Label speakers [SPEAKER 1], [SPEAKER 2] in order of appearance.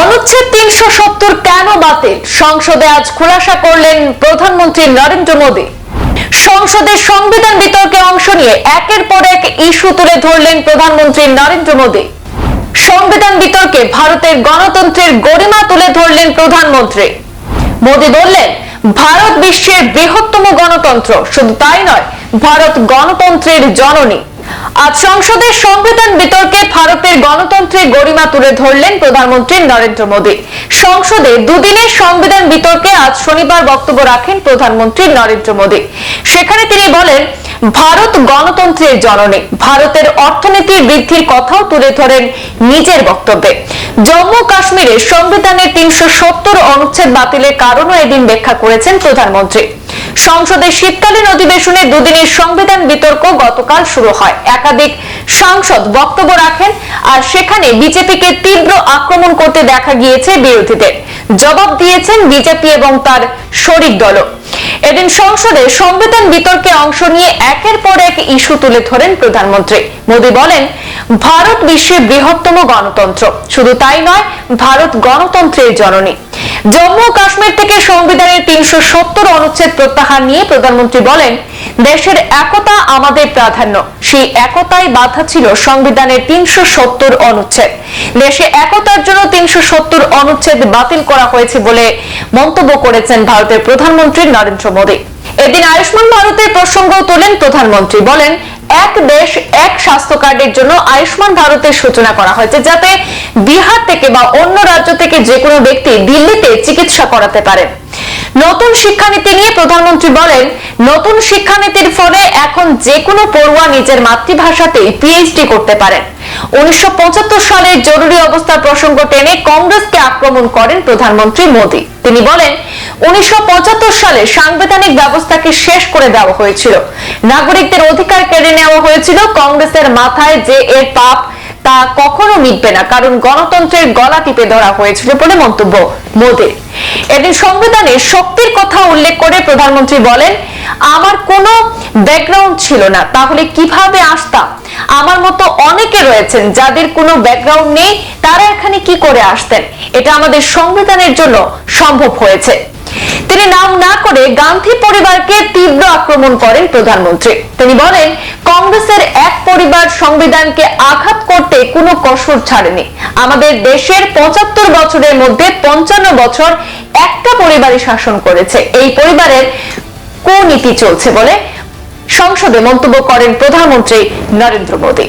[SPEAKER 1] অনুচ্ছেদ তিনশো সত্তর কেন বাতিল? সংসদে আজ খুলাসা করলেন প্রধানমন্ত্রী নরেন্দ্র মোদী। সংসদের সংবিধান বিতর্কে অংশ নিয়ে একের পর এক ইস্যু তুলে ধরলেন প্রধানমন্ত্রী নরেন্দ্র মোদী। সংবিধান বিতর্কে ভারতের গণতন্ত্রের গরিমা তুলে ধরলেন প্রধানমন্ত্রী। মোদী বললেন, ভারত বিশ্বের বৃহত্তম গণতন্ত্র। শুধু তাই নয়, ভারত গণতন্ত্রের জননী। আজ সংসদের সংবিধান বিতর্কে ভারতের গণতন্ত্রের গরিমা তুলে ধরলেন প্রধানমন্ত্রী নরেন্দ্র মোদী। সংসদে দুদিনের সংবিধান বিতর্কে আজ শনিবার বক্তব্য রাখেন প্রধানমন্ত্রী নরেন্দ্র মোদী। সেখানে তিনি বলেন, ভারত গণতন্ত্রের জননী। ভারতের অর্থনীতি বৃদ্ধির কথাও তুলে ধরেন নিজের বক্তব্যে। জম্মু কাশ্মীরে সংবিধানের তিনশো সত্তর অনুচ্ছেদ বাতিলের কারণও এদিন ব্যাখ্যা করেছেন প্রধানমন্ত্রী। সংসদের শীতকালীন অধিবেশনে দুদিনের সংবিধান বিতর্ক গতকাল শুরু হয়। একাধিক সাংসদ বক্তব্য রাখেন আর সেখানে বিজেপিকে তীব্র আক্রমণ করতে দেখা গিয়েছে বিরোধীদের। জবাব দিয়েছেন বিজেপি এবং তার শরিক দলও। এদিন সংসদে সংবিধান বিতর্কে অংশ নিয়ে একের পর এক ইস্যু তুলে ধরেন প্রধানমন্ত্রী। মোদী বলেন, ভারত বিশ্বের বৃহত্তম গণতন্ত্র। শুধু তাই নয়, ভারত গণতন্ত্রের জননী। জম্মু কাশ্মীর থেকে সংবিধানের তিনশো সত্তর অনুচ্ছেদ প্রত্যাহার নিয়ে প্রধানমন্ত্রী বলেন, দেশের একতা আমাদের প্রাধান্য। সেই একতাই বাধা ছিল সংবিধানের তিনশো সত্তর অনুচ্ছেদ। দেশে একতার জন্য তিনশো সত্তর অনুচ্ছেদ বাতিল করা হয়েছে বলে মন্তব্য করেছেন ভারতের প্রধানমন্ত্রী নরেন্দ্র মোদী। এদিন আয়ুষ্মান ভারতের প্রসঙ্গ তোলেন প্রধানমন্ত্রী। বলেন এক দেশ, এক স্বাস্থ্য কার্ডের জন্য আয়ুষ্মান ভারতের সূচনা করা হয়েছে, যাতে বিহার থেকে বা অন্য রাজ্য থেকে যে কোনো ব্যক্তি দিল্লিতে চিকিৎসা করাতে পারে। নতুন শিক্ষানীতি নিয়ে প্রধানমন্ত্রী বলেন, নতুন শিক্ষানীতির ফলে এখন যে কোনো পড়ুয়া নিজের মাতৃভাষাতেই পিএইচডি করতে পারেন উনিশশো সালের জরুরি অবস্থার প্রসঙ্গ টেনে কংগ্রেসকে আক্রমণ করেন প্রধানমন্ত্রী মোদী। তিনি বলেন, উনিশশো সালে সাংবিধানিক ব্যবস্থাকে শেষ করে দেওয়া হয়েছিল। নাগরিকদের অধিকার কেড়ে নেওয়া হয়েছিল। কংগ্রেসের মাথায় যে এর পাপ তা কখনো মিটবে না, কারণ গণতন্ত্রের গলা টিপে ধরা হয়েছিল বলে মন্তব্য মোদীর। এদিন সংবিধানে শক্তির কথা উল্লেখ করে প্রধানমন্ত্রী বলেন, আমার কোনো ব্যাকগ্রাউন্ড ছিল না, তাহলে কীভাবে আসতাম অনেকে রয়েছেন। যাদের কোনো ব্যাকগ্রাউন্ড নেই, তারা এখানে কি করে আসতেন? এটা আমাদের সংবিধানের জন্য সম্ভব হয়েছে। তিনি নাম না করে গান্ধী পরিবারকে তীব্র আক্রমণ করেন প্রধানমন্ত্রী। তিনি বলেন, কংগ্রেসের এক পরিবার সংবিধানকে আঘাত করতে কোনো কসর ছাড়েনি। আমাদের দেশের পঁচাত্তর বছরের মধ্যে পঞ্চান্ন বছর একটা পরিবারই শাসন করেছে। এই পরিবারের কুনীতি চলছে বলে সংসদে মন্তব্য করেন প্রধানমন্ত্রী নরেন্দ্র মোদী।